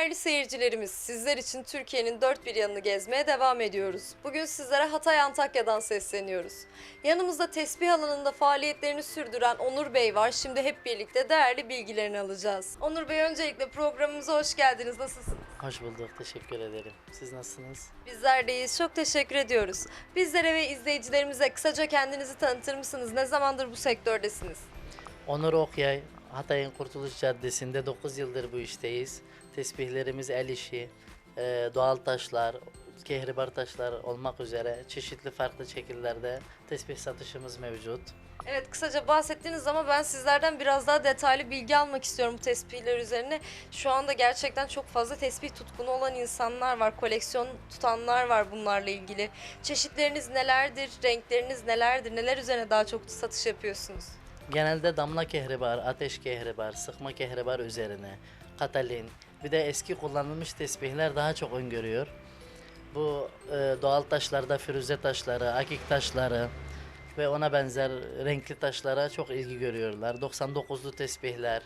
Değerli seyircilerimiz, sizler için Türkiye'nin dört bir yanını gezmeye devam ediyoruz. Bugün sizlere Hatay Antakya'dan sesleniyoruz. Yanımızda tesbih alanında faaliyetlerini sürdüren Onur Bey var. Şimdi hep birlikte değerli bilgilerini alacağız. Onur Bey öncelikle programımıza hoş geldiniz. Nasılsınız? Hoş bulduk, teşekkür ederim. Siz nasılsınız? Bizler deyiz. Çok teşekkür ediyoruz. Bizlere ve izleyicilerimize kısaca kendinizi tanıtır mısınız? Ne zamandır bu sektördesiniz? Onur Okyay, Hatay'ın Kurtuluş Caddesi'nde 9 yıldır bu işteyiz. Tesbihlerimiz el işi, e, doğal taşlar, kehribar taşlar olmak üzere çeşitli farklı şekillerde tesbih satışımız mevcut. Evet kısaca bahsettiniz ama ben sizlerden biraz daha detaylı bilgi almak istiyorum bu tespihler üzerine. Şu anda gerçekten çok fazla tespih tutkunu olan insanlar var. Koleksiyon tutanlar var bunlarla ilgili. Çeşitleriniz nelerdir? Renkleriniz nelerdir? Neler üzerine daha çok satış yapıyorsunuz? Genelde damla kehribar, ateş kehribar, sıkma kehribar üzerine, katalin, bir de eski kullanılmış tesbihler daha çok öngörüyor. Bu e, doğal taşlarda firuze taşları, akik taşları ve ona benzer renkli taşlara çok ilgi görüyorlar. 99'lu tesbihler,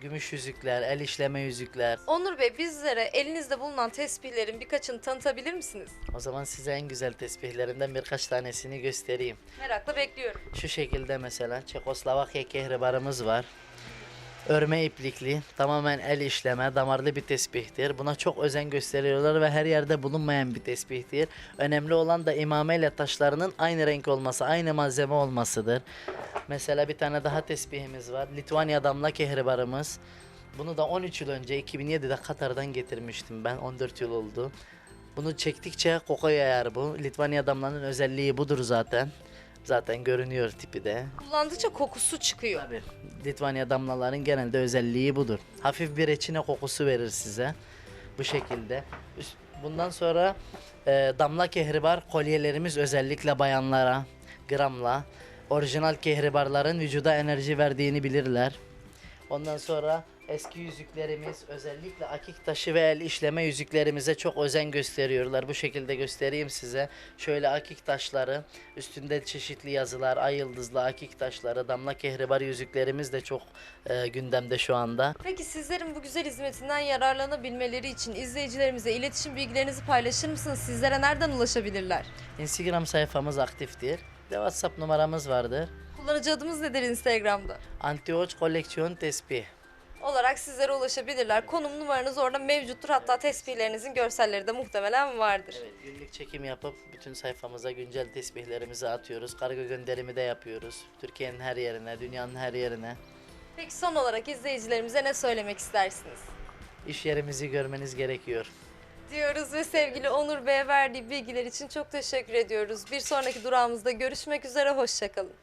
gümüş yüzükler, el işleme yüzükler. Onur Bey bizlere elinizde bulunan tesbihlerin birkaçını tanıtabilir misiniz? O zaman size en güzel tesbihlerinden birkaç tanesini göstereyim. Merakla bekliyorum. Şu şekilde mesela Çekoslovakya kehribarımız var. Örme iplikli, tamamen el işleme, damarlı bir tesbihtir. Buna çok özen gösteriyorlar ve her yerde bulunmayan bir tesbihtir. Önemli olan da imame taşlarının aynı renk olması, aynı malzeme olmasıdır. Mesela bir tane daha tesbihimiz var. Litvanya damla kehribarımız. Bunu da 13 yıl önce 2007'de Katar'dan getirmiştim ben. 14 yıl oldu. Bunu çektikçe koku yayar bu. Litvanya damlanın özelliği budur zaten. Zaten görünüyor tipi de. Kullandıkça kokusu çıkıyor. Tabii. Litvanya damlaların genelde özelliği budur. Hafif bir reçine kokusu verir size. Bu şekilde. Üst- Bundan sonra e, damla kehribar kolyelerimiz özellikle bayanlara gramla orijinal kehribarların vücuda enerji verdiğini bilirler. Ondan sonra eski yüzüklerimiz özellikle akik taşı ve el işleme yüzüklerimize çok özen gösteriyorlar. Bu şekilde göstereyim size. Şöyle akik taşları, üstünde çeşitli yazılar, ay yıldızlı akik taşları, damla kehribar yüzüklerimiz de çok e, gündemde şu anda. Peki sizlerin bu güzel hizmetinden yararlanabilmeleri için izleyicilerimize iletişim bilgilerinizi paylaşır mısınız? Sizlere nereden ulaşabilirler? Instagram sayfamız aktiftir. Bir de WhatsApp numaramız vardır. Kullanıcı adımız nedir Instagram'da? Antioç koleksiyon tespih. Olarak sizlere ulaşabilirler. Konum numaranız orada mevcuttur. Hatta tespihlerinizin görselleri de muhtemelen vardır. Evet, günlük çekim yapıp bütün sayfamıza güncel tesbihlerimizi atıyoruz. Kargo gönderimi de yapıyoruz. Türkiye'nin her yerine, dünyanın her yerine. Peki son olarak izleyicilerimize ne söylemek istersiniz? İş yerimizi görmeniz gerekiyor. Diyoruz ve sevgili Onur Bey'e verdiği bilgiler için çok teşekkür ediyoruz. Bir sonraki durağımızda görüşmek üzere, hoşçakalın.